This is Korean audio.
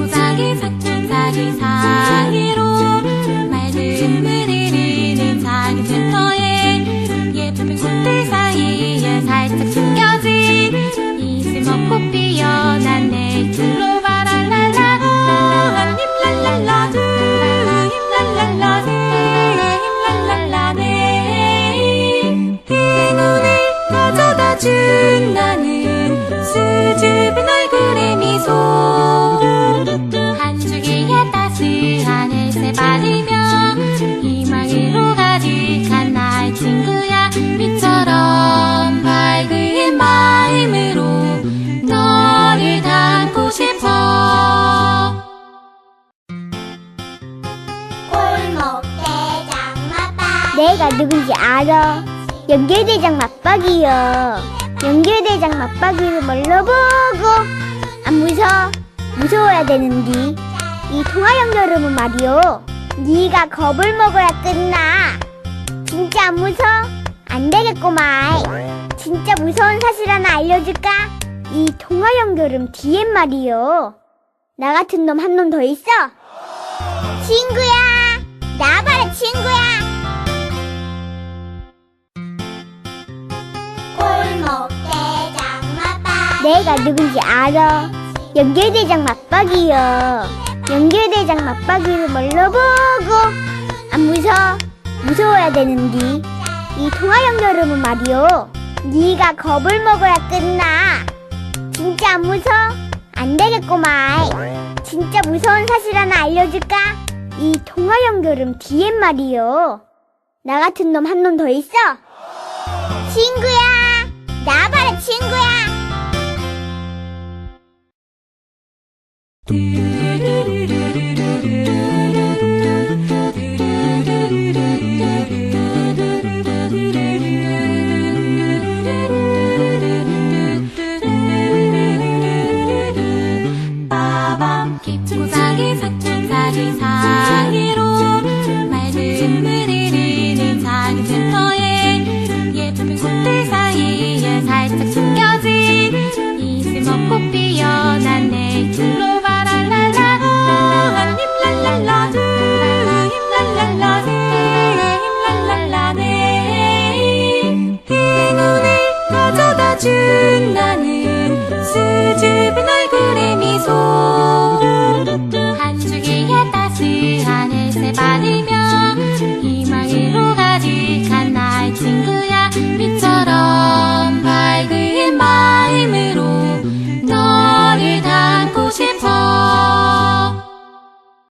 고사기 사춘사지 사 수줍은 얼굴의 미소 한 줄기의 따스한 햇새 받으며 희망으로 가득한 나의 친구야 빛처럼 밝은 마음으로 너를 담고 싶어 골목대장 맞박 내가 누군지 알아. 연결대장 맞박이요. 연결대장 맞박이를 뭘로 보고 안 무서? 무서워야 되는디. 이 통화 연결음은 말이요. 네가 겁을 먹어야 끝나. 진짜 안 무서? 안 되겠구만. 진짜 무서운 사실 하나 알려줄까? 이 통화 연결음 뒤엔 말이요. 나 같은 놈 한 놈 더 있어. 친구야, 나봐라 친구야. 내가 누군지 알아. 연결대장 맞박이요. 연결대장 맞박이를 뭘로 보고 안 무서? 무서워야 되는디. 이 통화 연결음은 말이요. 네가 겁을 먹어야 끝나. 진짜 안 무서? 안 되겠구만. 진짜 무서운 사실 하나 알려줄까? 이 통화 연결음 뒤엔 말이요. 나 같은 놈 한 놈 더 있어. 친구야, 나봐라 친구 지 사이로 맑은 흐리는 작은 쉼터에 예쁜 꽃들 사이에 살짝 숨겨진 이슬먹꽃 피어난 내 줄로 바랄랄라 힘랄랄라 힘랄랄라 힘랄랄라 내 눈을 가져다 준 나는 수줍은